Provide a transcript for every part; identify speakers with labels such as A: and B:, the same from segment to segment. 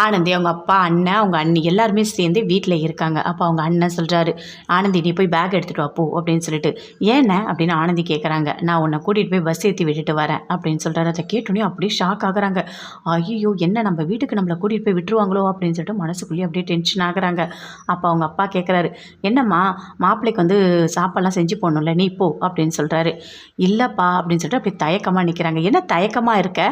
A: ஆனந்தி அவங்க அப்பா அண்ணன் அவங்க அண்ணி எல்லாருமே சேர்ந்து வீட்டில் இருக்காங்க. அப்போ அவங்க அண்ணன் சொல்கிறாரு ஆனந்தி நீ போய் பேக் எடுத்துகிட்டு வா போ அப்படின்னு சொல்லிட்டு. ஏண்ணே அப்படின்னு ஆனந்தி கேட்குறாங்க நான் உன்னை கூட்டிகிட்டு போய் பஸ் ஏற்றி விட்டுட்டு வரேன் அப்படின்னு சொல்கிறாரு அதை கேட்டோன்னே அப்படியே ஷாக் ஆகுறாங்க. ஐயோ என்ன நம்ம வீட்டுக்கு நம்மளை கூட்டிகிட்டு போய் விட்டுருவாங்களோ? அப்படின்னு சொல்லிட்டு மனசுக்குள்ளேயே அப்படியே டென்ஷன் ஆகுறாங்க. அப்போ அவங்க அப்பா கேட்குறாரு என்னம்மா மாப்பிள்ளைக்கு வந்து சாப்பாடெல்லாம் செஞ்சு போடணும்ல நீ போ அப்படின்னு சொல்கிறாரு இல்லைப்பா அப்படின்னு சொல்லிட்டு அப்படியே தயக்கமாக நிற்கிறாங்க என்ன தயக்கமாக இருக்க?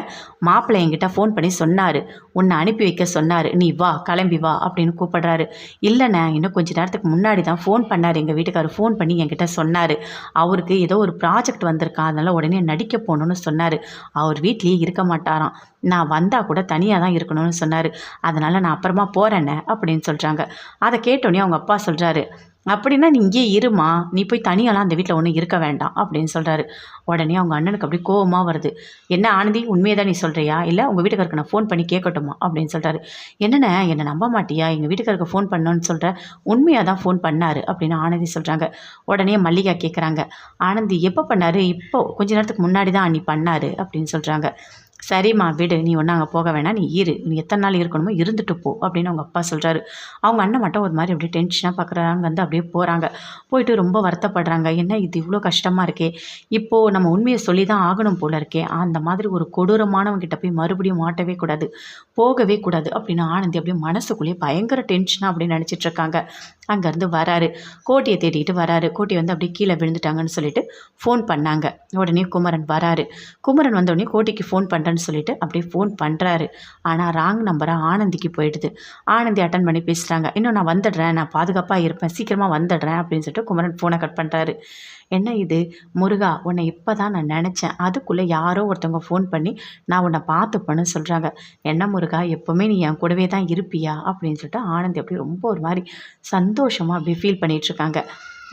A: மாப்பிள்ளை என்கிட்ட ஃபோன் பண்ணி சொன்னார். உன்னை அனுப்பி வைக்க சொன்னார் நீ வா கிளம்பி வா அப்படின்னு கூப்பிடுறாரு. இல்லைண்ணே இன்னும் கொஞ்ச நேரத்துக்கு முன்னாடி தான் ஃபோன் பண்ணார். எங்கள் வீட்டுக்காரர் ஃபோன் பண்ணி என்கிட்ட சொன்னார். அவருக்கு ஏதோ ஒரு ப்ராஜெக்ட் வந்திருக்கா. அதனால் உடனே நடிக்க போகணுன்னு சொன்னார். அவர் வீட்லேயே இருக்க மாட்டாராம். நான் வந்தால் கூட தனியாக தான் இருக்கணும்னு சொன்னார். அதனால் நான் அப்புறமா போகிறேண்ணே அப்படின்னு சொல்கிறாங்க அதை கேட்டோன்னே அவங்க அப்பா சொல்கிறாரு அப்படின்னா நீ இங்கேயே இருமா. நீ போய் தனியாலாம் அந்த வீட்டில் ஒன்றும் இருக்க வேண்டாம் அப்படின்னு சொல்கிறாரு உடனே அவங்க அண்ணனுக்கு அப்படி கோபமாக வருது. என்ன ஆனந்தி உண்மையை தான் நீ சொல்கிறியா இல்லை உங்கள் வீட்டுக்காருக்கு நான் ஃபோன் பண்ணி கேட்கட்டுமா? அப்படின்னு சொல்கிறாரு என்னண்ணே என்னை நம்ப மாட்டியா? எங்கள் வீட்டுக்காருக்கு ஃபோன் பண்ணோன்னு சொல்கிற உண்மையாக தான் ஃபோன் பண்ணார்? அப்படின்னு ஆனந்தி சொல்கிறாங்க உடனே மல்லிகா கேட்குறாங்க ஆனந்தி எப்போ பண்ணார்? இப்போ கொஞ்ச நேரத்துக்கு முன்னாடி தான் அன்னி பண்ணார் அப்படின்னு சொல்கிறாங்க சரிம்மா விடு நீ ஒன்றும் அங்கே போக வேணாம் நீ இரு. நீ எத்தனை நாள் இருக்கணுமோ இருந்துட்டு போ அப்படின்னு அவங்க அப்பா சொல்கிறாரு அவங்க அண்ணன் மட்டும் ஒரு மாதிரி அப்படியே டென்ஷனாக பார்க்குறாங்க வந்து அப்படியே போகிறாங்க போயிட்டு ரொம்ப வருத்தப்படுறாங்க. என்ன இது இவ்வளோ கஷ்டமாக இருக்கே? இப்போது நம்ம உண்மையை சொல்லி தான் ஆகணும் போல இருக்கே. அந்த மாதிரி ஒரு கொடூரமானவங்கிட்ட போய் மறுபடியும் மாட்டவே கூடாது. போகவே கூடாது அப்படின்னு ஆனந்தி அப்படியே மனசுக்குள்ளேயே பயங்கர டென்ஷனாக அப்படின்னு நினச்சிட்ருக்காங்க அங்கேருந்து வராரு. கோட்டியை தேடிட்டு வராரு. கோட்டி வந்து அப்படியே கீழே விழுந்துட்டாங்கன்னு சொல்லிட்டு ஃபோன் பண்ணாங்க. உடனே குமரன் வராரு. குமரன் வந்த உடனே கோட்டிக்கு ஃபோன் பண்ணுறேன்னு சொல்லிட்டு அப்படியே ஃபோன் பண்ணுறாரு ஆனால் ராங் நம்பராக ஆனந்திக்கு போயிடுது. ஆனந்தி அட்டன் பண்ணி பேசுகிறாங்க இன்னும் நான் வந்துடுறேன். நான் பாதுகாப்பாக இருப்பேன். சீக்கிரமாக வந்துடுறேன். அப்படின்னு சொல்லிட்டு குமரன் ஃபோனை கட் பண்ணுறாரு என்ன இது? முருகா உன்னை இப்போ தான் நான் நினச்சேன். அதுக்குள்ளே யாரோ ஒருத்தவங்க ஃபோன் பண்ணி நான் உன்னை பார்த்துப்பேன்னு சொல்கிறாங்க என்ன முருகா எப்போவுமே நீ என் கூடவே தான் இருப்பியா? அப்படின்னு சொல்லிட்டு ஆனந்தி அப்படியே ரொம்ப ஒரு மாதிரி சந்தோஷமாக அப்படியே ஃபீல் பண்ணிகிட்ருக்காங்க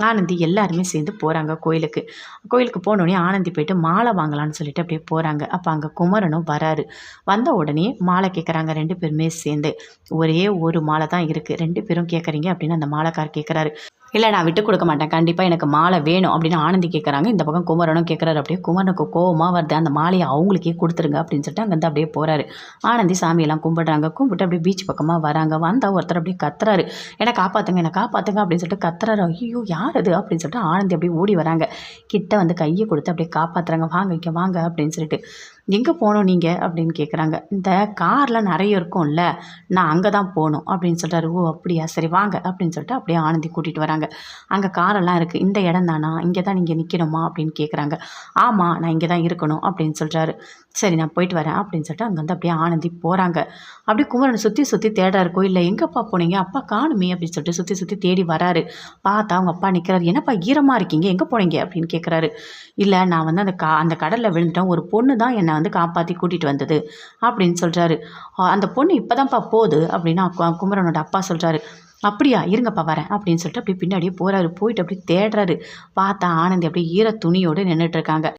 A: ஆனந்தி எல்லாருமே சேர்ந்து போகிறாங்க கோயிலுக்கு. கோயிலுக்கு போனோடனே ஆனந்தி போயிட்டு மாலை வாங்கலாம்னு சொல்லிட்டு அப்படியே போகிறாங்க அப்போ அங்கே குமரனும் வராரு. வந்த உடனே மாலை கேட்குறாங்க ரெண்டு பேருமே சேர்ந்து. ஒரே ஒரு மாலை தான் இருக்குது ரெண்டு பேரும் கேட்குறீங்க அப்படின்னு அந்த மாலைக்கார் கேட்குறாரு இல்லை நான் விட்டு கொடுக்க மாட்டேன். கண்டிப்பாக எனக்கு மாலை வேணும் அப்படின்னு ஆனந்தி கேட்குறாங்க இந்த பக்கம் குமரனும் கேட்குறாரு அப்படியே குமரனுக்கு கோவமாக வருது. அந்த மாலையை அவங்களுக்கே கொடுத்துருங்க அப்படின்னு சொல்லிட்டு அங்கேருந்து அப்படியே போகிறாரு ஆனந்தி சாமியெல்லாம் கும்பிடுறாங்க. கும்பிட்டு அப்படியே பீச் பக்கமாக வராங்க. வந்தால் ஒருத்தர் அப்படியே கத்துறாரு. என்னை காப்பாற்றுங்க என்னை காப்பாற்றுங்க அப்படின்னு சொல்லிட்டு கத்துறாரு. ஐயோ யார் அது? அப்படின்னு சொல்லிட்டு ஆனந்தி அப்படியே ஓடி வராங்க. கிட்ட வந்து கையை கொடுத்து அப்படியே காப்பாற்றுறாங்க வாங்க இங்கே வாங்க அப்படின்னு சொல்லிட்டு. எங்கே போகணும் நீங்கள் அப்படின்னு கேட்குறாங்க இந்த காரில் நிறைய இருக்கும்ல நான் அங்கே தான் போகணும். அப்படின்னு சொல்கிறாரு ஓ அப்படியா? சரி வாங்க. அப்படின்னு சொல்லிட்டு அப்படியே ஆனந்தி கூட்டிகிட்டு வராங்க. அங்கே காரெல்லாம் இருக்குது இந்த இடம் தானா? இங்கே தான் நீங்கள் நிற்கணுமா அப்படின்னு கேட்குறாங்க ஆமாம் நான் இங்கே தான் இருக்கணும். அப்படின்னு சொல்கிறாரு சரி நான் போயிட்டு வரேன். அப்படின்னு சொல்லிட்டு அங்கேருந்து அப்படியே ஆனந்தி போகிறாங்க அப்படியே குமரன் சுற்றி சுற்றி தேடுறாரு. கோயிலில் எங்கேப்பா போனீங்க? அப்பா காணுமே. அப்படின்னு சொல்லிட்டு சுற்றி சுற்றி தேடி வராரு. பார்த்தா அவங்க அப்பா நிற்கிறாரு என்னப்பா ஈரமாக இருக்கீங்க? எங்கே போனீங்க? அப்படின்னு கேட்குறாரு இல்லை நான் வந்து அந்த கா அந்த கடலில் விழுந்துட்டேன். ஒரு பொண்ணு தான் என்னை வந்து காப்பாற்றி கூட்டிகிட்டு வந்தது அப்படின்னு சொல்கிறாரு அந்த பொண்ணு இப்போ தான்ப்பா போகுது அப்படின்னு கு- குமரனோட அப்பா சொல்கிறாரு அப்படியா இருங்கப்பா வரேன் அப்படின்னு சொல்லிட்டு அப்படியே பின்னாடியே போகிறாரு போயிட்டு அப்படியே தேடுறாரு. பார்த்தா ஆனந்தி அப்படியே ஈர துணியோடு நின்றுட்டு இருக்காங்க.